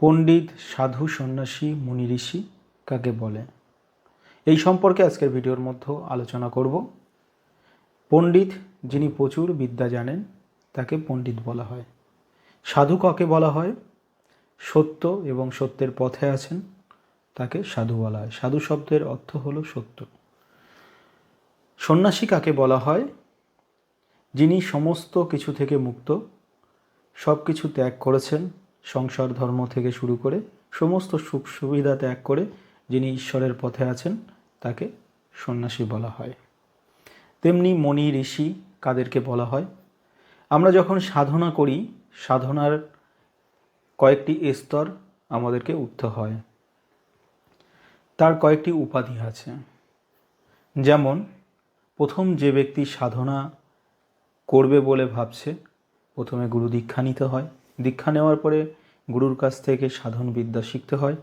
পণ্ডিত সাধু সন্ন্যাসী মুনি ঋষি কাকে বলে? এই সম্পর্কে আজকের ভিডিওর মধ্যে আলোচনা করব। পণ্ডিত যিনি প্রচুর বিদ্যা জানেন, তাকে পণ্ডিত বলা হয়। সাধু কাকে বলা হয়? সত্য এবং সত্যের পথে আছেন, তাকে সাধু বলা হয়। সাধু শব্দের অর্থ হলো সত্য। সন্ন্যাসী কাকে বলা হয়? যিনি সমস্ত কিছু থেকে মুক্ত সব কিছু ত্যাগ করেছেন সংসার ধর্ম থেকে শুরু করে সমস্ত সুখ সুবিধা ত্যাগ করে যিনি ঈশ্বরের পথে আছেন, তাকে সন্ন্যাসী বলা হয়। তেমনি মণি, ঋষি কাদেরকে বলা হয়। আমরা যখন সাধনা করি, সাধনার কয়েকটি স্তর আমাদেরকে উঠতে হয়। তার কয়েকটি উপাধি আছে। যেমন, প্রথম যে ব্যক্তি সাধনা করবে বলে ভাবছে, প্রথমে গুরু দীক্ষা নিতে হয়। দীক্ষা নেওয়ার পরে গুরুর কাছ থেকে সাধন বিদ্যা শিখতে হয়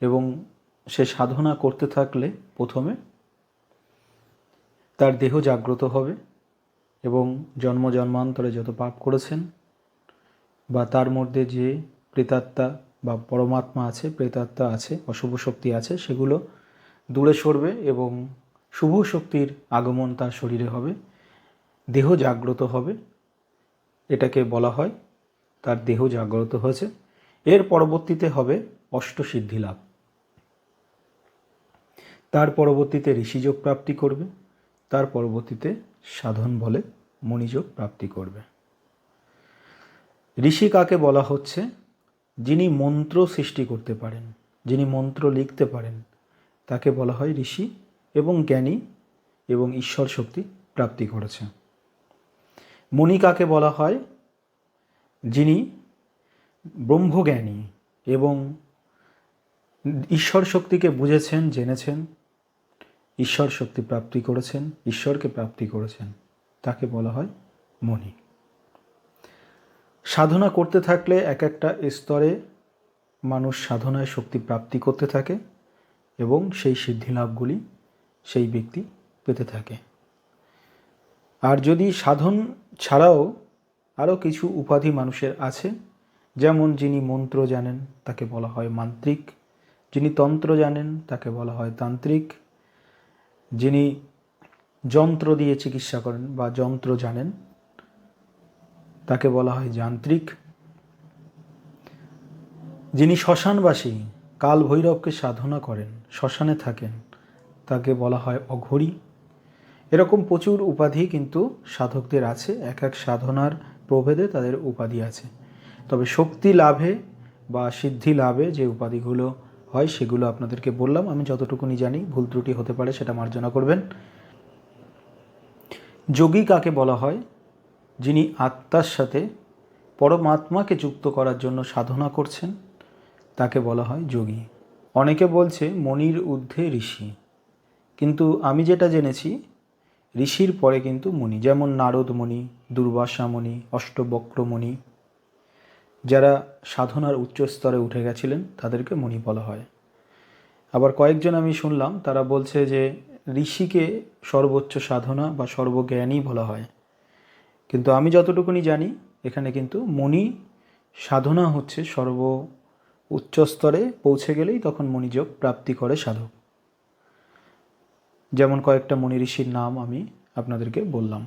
এবং সে সাধনা করতে থাকলে প্রথমে তার দেহ জাগ্রত হবে এবং জন্ম জন্মান্তরে যত পাপ করেছেন বা তার মধ্যে যে প্রেতাত্মা বা পরমাত্মা আছে, প্রেতাত্মা আছে, অশুভ শক্তি আছে, সেগুলো দূরে সরবে এবং শুভ শক্তির আগমন তার শরীরে হবে, দেহ জাগ্রত হবে, এটাকে বলা হয় তার দেহ জাগ্রত হয়েছে। এর পরবর্তীতে হবে অষ্টসিদ্ধি লাভ। তার পরবর্তীতে ঋষিযোগ প্রাপ্তি করবে, তার পরবর্তীতে সাধন বলে মণিযোগ প্রাপ্তি করবে। ঋষি কাকে বলা হচ্ছে? যিনি মন্ত্র সৃষ্টি করতে পারেন, যিনি মন্ত্র লিখতে পারেন, তাকে বলা হয় ঋষি এবং জ্ঞানী এবং ঈশ্বর শক্তি প্রাপ্তি করেছে। মণি কাকে বলা হয়? যিনি ব্রহ্মজ্ঞানী এবং ঈশ্বর শক্তিকে বুঝেছেন, জেনেছেন, ঈশ্বর শক্তি প্রাপ্তি করেছেন, ঈশ্বরকে প্রাপ্তি করেছেন, তাকে বলা হয় মণি। সাধনা করতে থাকলে এক একটা স্তরে মানুষ সাধনায় শক্তি প্রাপ্তি করতে থাকে এবং সেই সিদ্ধি লাভগুলি সেই ব্যক্তি পেতে থাকে। আর যদি সাধন ছাড়াও আরও কিছু উপাধি মানুষের আছে যেমন যিনি মন্ত্র জানেন, তাকে বলা হয় মান্ত্রিক। যিনি তন্ত্র জানেন, তাকে বলা হয় তান্ত্রিক। যিনি যন্ত্র দিয়ে চিকিৎসা করেন বা যন্ত্র জানেন, তাকে বলা হয় যান্ত্রিক। যিনি শ্মশানবাসী কাল ভৈরবকে সাধনা করেন, শ্মশানে থাকেন, তাকে বলা হয় অঘরী। এরকম প্রচুর উপাধি কিন্তু সাধকদের আছে। এক এক সাধনার প্রভেদে তাদের উপাধি আছে। তবে শক্তি লাভে বা সিদ্ধি লাভে যে উপাধিগুলো হয় সেগুলো আপনাদেরকে বললাম। আমি যতটুকুনি জানি ভুল ত্রুটি হতে পারে সেটা মার্জনা করবেন। যোগী কাকে বলা হয়? যিনি আত্মার সাথে পরমাত্মাকে যুক্ত করার জন্য সাধনা করছেন, তাকে বলা হয় যোগী। অনেকে বলছে মনির ঊর্ধ্বে ঋষি। কিন্তু আমি যেটা জেনেছি, ঋষির পরে কিন্তু মুনি। যেমন নারদ মুনি, দুর্বাসা মুনি, অষ্টবক্র যারা সাধনার উচ্চ স্তরে উঠে গেছিলেন, তাদেরকে মুনি বলা হয়। আবার কয়েকজন আমি শুনলাম, তারা বলছে যে ঋষিকে সর্বোচ্চ সাধনা বা সর্বজ্ঞানী বলা হয়। কিন্তু আমি যতটুকুনি জানি, এখানে কিন্তু মণি সাধনা হচ্ছে সর্ব উচ্চ স্তরে পৌঁছে গেলেই তখন মণিযোগ প্রাপ্তি করে সাধক। যেমন কয়েকটা মণি ঋষির নাম আমি আপনাদেরকে বললাম।